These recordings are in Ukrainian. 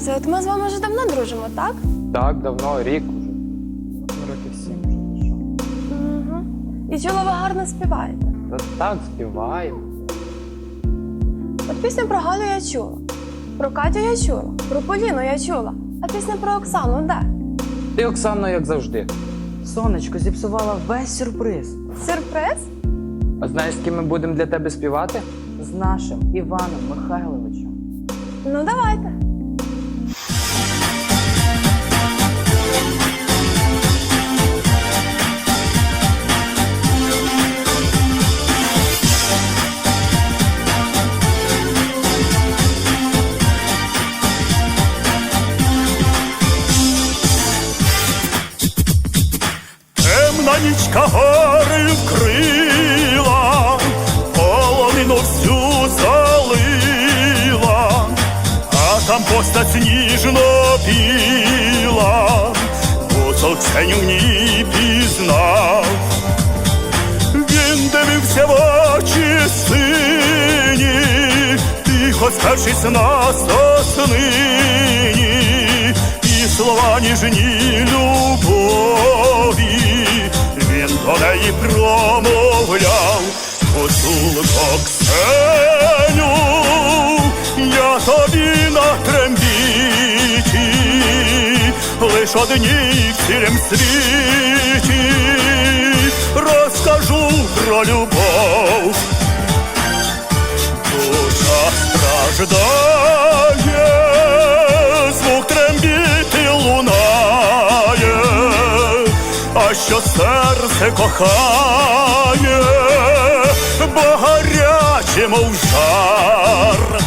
хлопці, от ми з вами вже давно дружимо, так? Так, давно, рік уже. Років сім вже пішов. Угу. І чула, ви гарно співаєте. Та так, співаємо. От пісню про Галю я чула. Про Катю я чула, про Поліну я чула. А пісня про Оксану де? Ти, Оксано, як завжди. Сонечко зіпсувала весь сюрприз Сюрприз? А знаєш, з ким ми будемо для тебе співати? з нашим Іваном Михайловичем. Ну, давайте. Нічка гори вкрила, полонину всю залила, а там постать ніжно біла, Гуцулченю в ній пізнав. Він дивився в очі сині, тихо спершись на соснині, і слова ніжні неї промовляв, Гуцулко Ксеню, я тобі на трембіті, лиш одній в цілім світі розкажу про любов. Що серце кохає, бо гаряче, мов жар.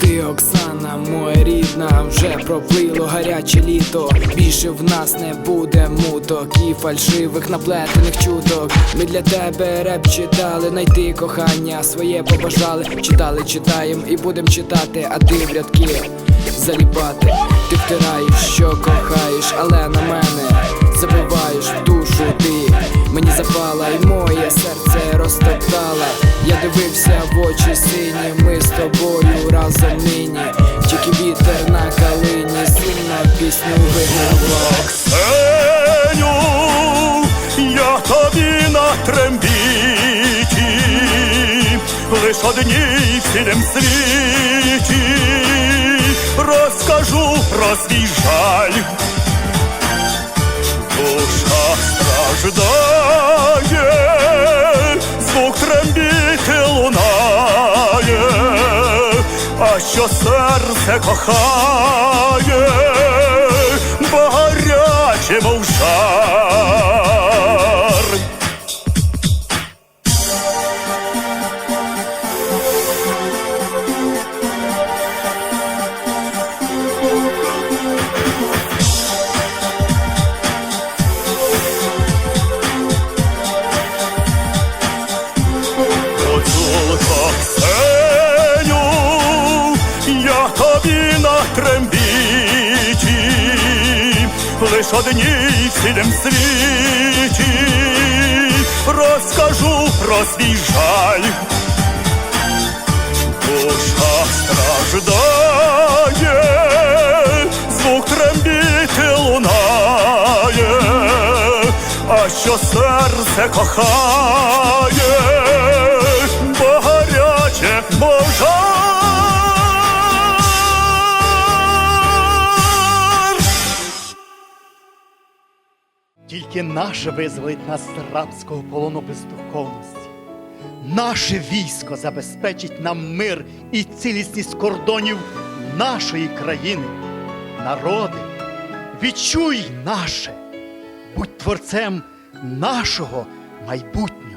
Ти, Оксана, моя рідна, вже проплило гаряче літо. Більше в нас не буде муток і фальшивих наплетених чуток. Ми для тебе реп читали, найти кохання своє побажали. Читали, читаєм і будем читати, а ти в рядки заліпати. Ти втираєш, що кохаєш, але на мене забиваєш в душу ти. Мені запала і моє серце розтоптала. Я дивився в очі сині, ми з тобою разом нині. Тільки вітер на калині, сильно пісню вигравав. Ксеню, я тобі на трембіті, лиш одній в цілім світі, про жаль. Душа страждає, звук трембіти лунає, а що серце кохає, в цілім світі, розкажу про свій жаль. Душа страждає, звук трембіти лунає, а що серце кохає, бо гаряче, бо Тільки наше визволить нас з рабського полону бездуховності. Наше військо забезпечить нам мир і цілісність кордонів нашої країни. Народи, відчуй наше, будь творцем нашого майбутнього.